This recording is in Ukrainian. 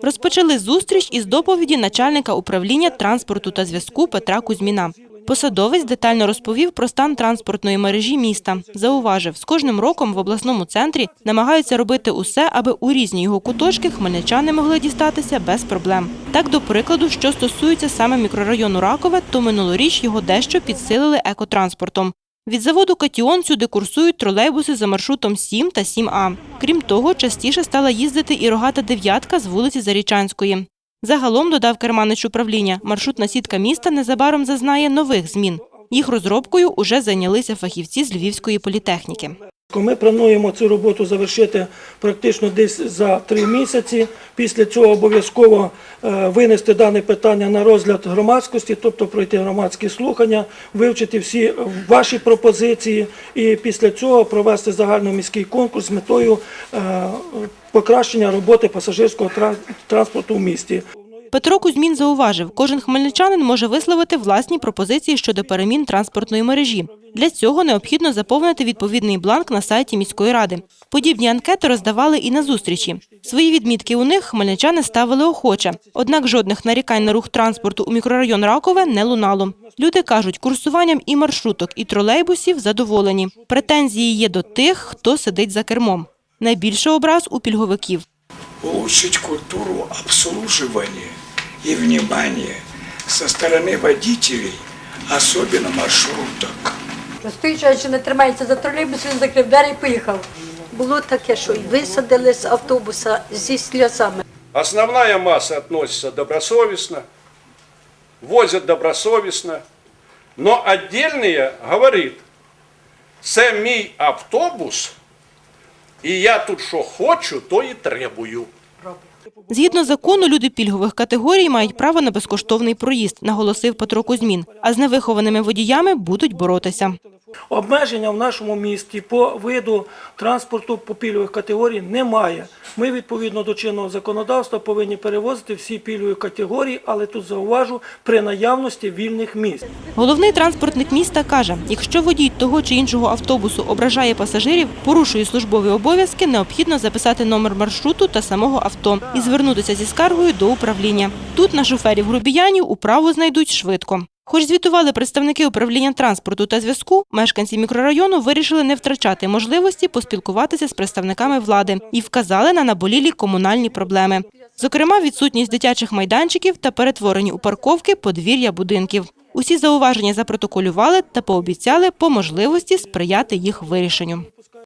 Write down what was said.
Розпочали зустріч із доповіді начальника управління транспорту та зв'язку Петра Кузьміна. Посадовець детально розповів про стан транспортної мережі міста. Зауважив, з кожним роком в обласному центрі намагаються робити усе, аби у різні його куточки хмельничани могли дістатися без проблем. Так, до прикладу, що стосується саме мікрорайону Ракове, то минулоріч його дещо підсилили екотранспортом. Від заводу Катіон сюди курсують тролейбуси за маршрутом 7 та 7А. Крім того, частіше стала їздити і рогата дев'ятка з вулиці Зарічанської. Загалом, додав керманич управління, маршрутна сітка міста незабаром зазнає нових змін. Їх розробкою уже зайнялися фахівці з Львівської політехніки. Ми плануємо цю роботу завершити практично десь за три місяці. Після цього обов'язково е, винести дане питання на розгляд громадськості, тобто пройти громадські слухання, вивчити всі ваші пропозиції і після цього провести загальноміський конкурс з метою е, покращення роботи пасажирського транспорту в місті. Петро Кузьмін зауважив, кожен хмельничанин може висловити власні пропозиції щодо перемін транспортної мережі. Для цього необхідно заповнити відповідний бланк на сайті міської ради. Подібні анкети роздавали і на зустрічі. Свої відмітки у них хмельничани ставили охоче. Однак жодних нарікань на рух транспорту у мікрорайон Ракове не лунало. Люди кажуть, курсуванням і маршруток, і тролейбусів задоволені. Претензії є до тих, хто сидить за кермом. Найбільше образ у пільговиків. Улучшить культуру обслуживания и внимания со стороны водителей, особенно маршруток. Стоїть, не тримається за тролейбус, він закрив двері і поїхав. Було таке, що і висадили з автобуса зі сльозами. Основная масса относится добросовестно, возят добросовестно, но отдельные говорит, це мій автобус, і я тут що хочу, то і требую. Згідно закону, люди пільгових категорій мають право на безкоштовний проїзд, наголосив Петро Кузьмін. А з невихованими водіями будуть боротися. Обмеження в нашому місті по виду транспорту по пільгових категорій немає. Ми відповідно до чинного законодавства повинні перевозити всі пільгові категорії, але тут зауважу при наявності вільних місць. Головний транспортник міста каже, якщо водій того чи іншого автобусу ображає пасажирів, порушує службові обов'язки, необхідно записати номер маршруту та самого авто і звернутися зі скаргою до управління. Тут на шоферів грубіянів управу знайдуть швидко. Хоч звітували представники управління транспорту та зв'язку, мешканці мікрорайону вирішили не втрачати можливості поспілкуватися з представниками влади і вказали на наболілі комунальні проблеми. Зокрема, відсутність дитячих майданчиків та перетворені у парковки подвір'я будинків. Усі зауваження запротоколювали та пообіцяли по можливості сприяти їх вирішенню.